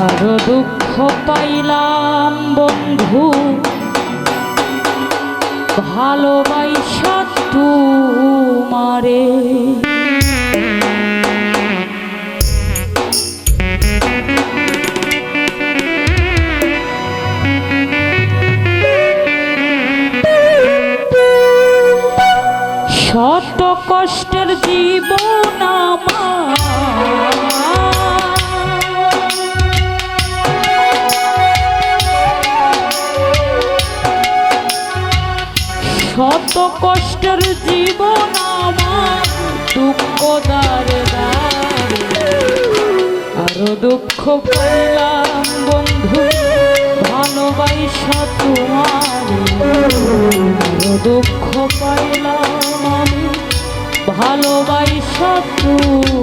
আরও দুঃখ পাইলাম বন্ধু। ভালোবাসা তোমারে। শত কষ্টের জীবন আমার। শত কষ্টের জীবন আমার, দুঃখ আরও দুঃখ পাইলাম বন্ধু ভালোবাসা তোমার। আরও দুঃখ পাইলাম আমি ভালোবাসা তোমার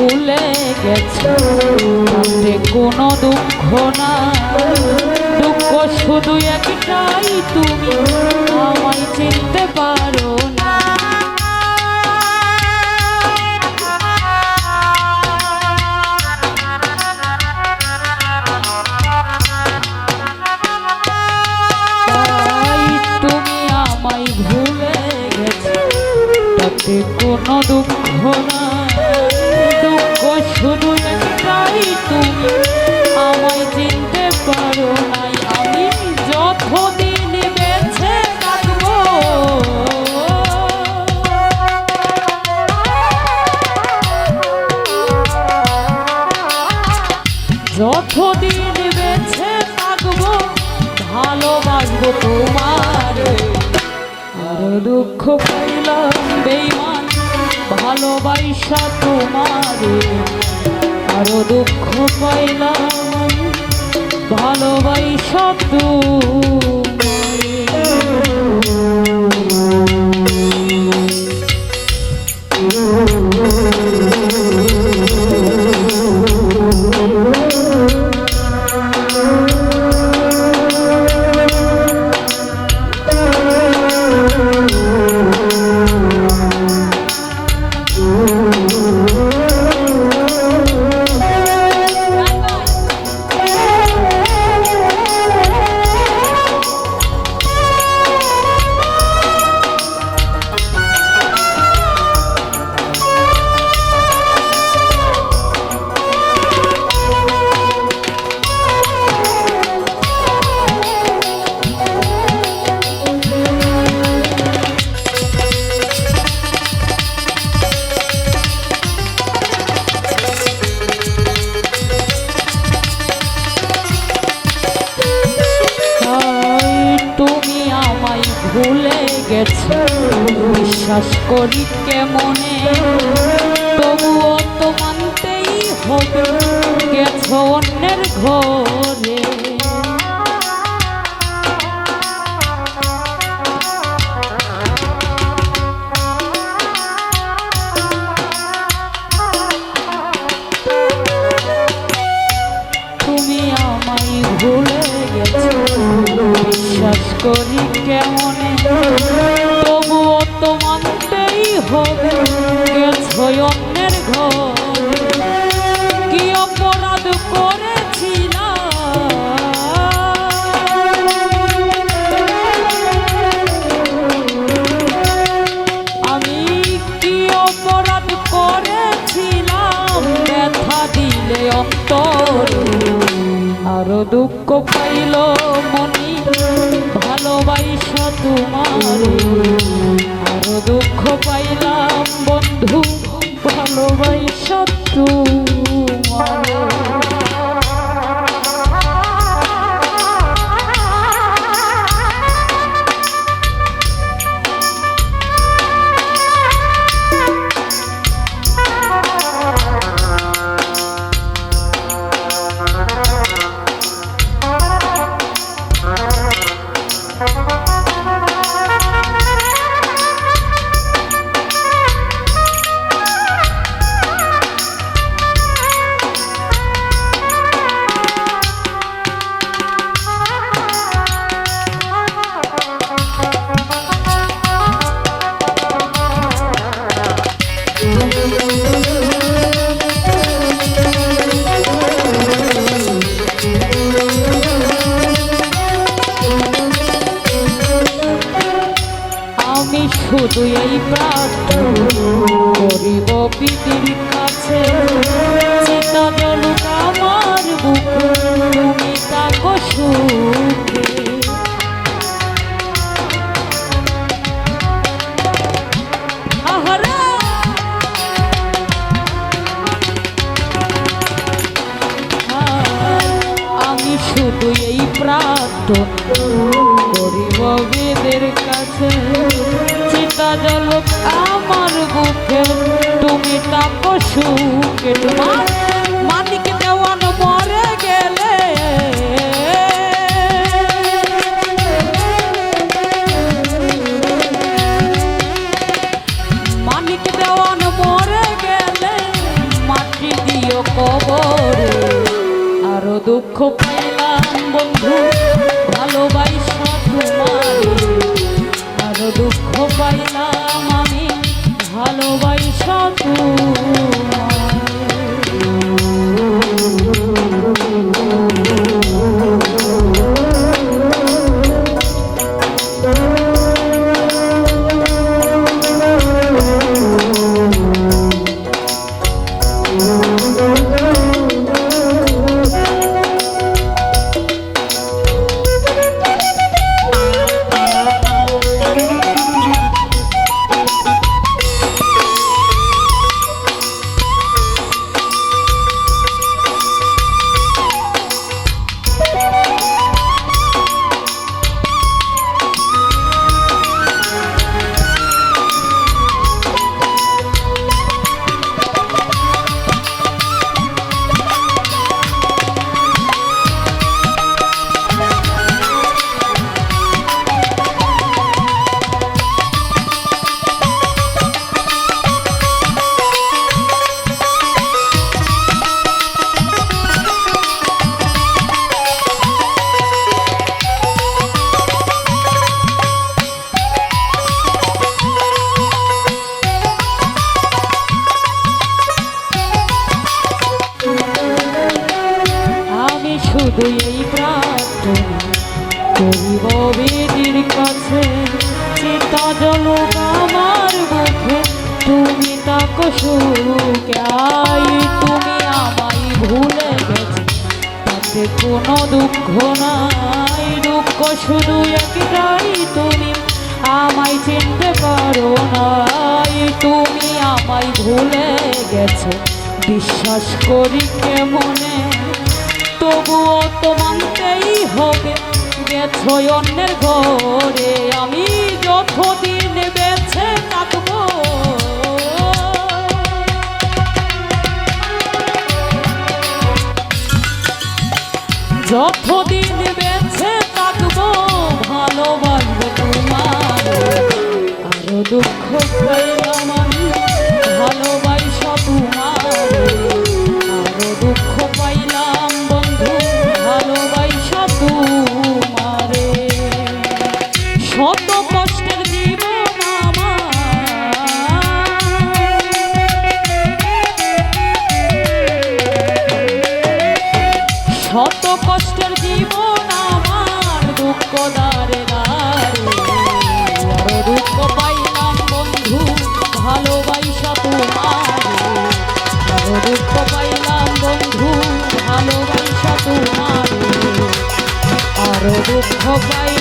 ভুলে গেছো? কোনো দুঃখ না দুঃখ শুধু একটাই তুমি। আমায় চিনতে পারো দুঃখ পাইলাম বেইমান ভালোবাসা তোমার। আরও দুঃখ পাইলাম ভালোবাসা তোমার বিশ্বাস করি কেমনে? তবুও তো মানতেই হবে গেছো অন্যের ঘরে। করি কেমনে? ভালোবাসা তোমার আরও দুঃখ পাইলাম বন্ধু ভালোবাসা তোমার এই করিব পিতির কাছে। চিতা জলুক আমার বুক, তুমি তাকো সুখে। আমি শুধু এই প্রার্থনা করিব বেদের কাছে। জল আমার বুকে। তুমি তাকো সুখে তোমার মানিক দেওয়ান মরে গেলে। মানিক দেওয়ান মরে গেলে, মাটি দিও কবরে। আরও দুঃখ পাইলাম চিতা আমার মুখে, তুমি তাকো সুখাই তুমি আমায় ভুলে গেছে, তাতে কোনো দুঃখ নাই। দুঃখ শুধু একটাই, তুমি আমায় চিনতে পারো নাই। তুমি আমায় ভুলে গেছো, বিশ্বাস করি কেমনে? তবুও তো মানতেই হবে। গেছো অন্যের ঘরে? আমি যতদিন বেছে থাকব। যতদিন বেছে থাকব, ভালোবাসবো তোমার আরও দুঃখ পাইলাম আমি, ভালোবাসা তোমার আরও দুঃখ পাইলাম বন্ধু, ভালোবাসা তোমারে দুঃখ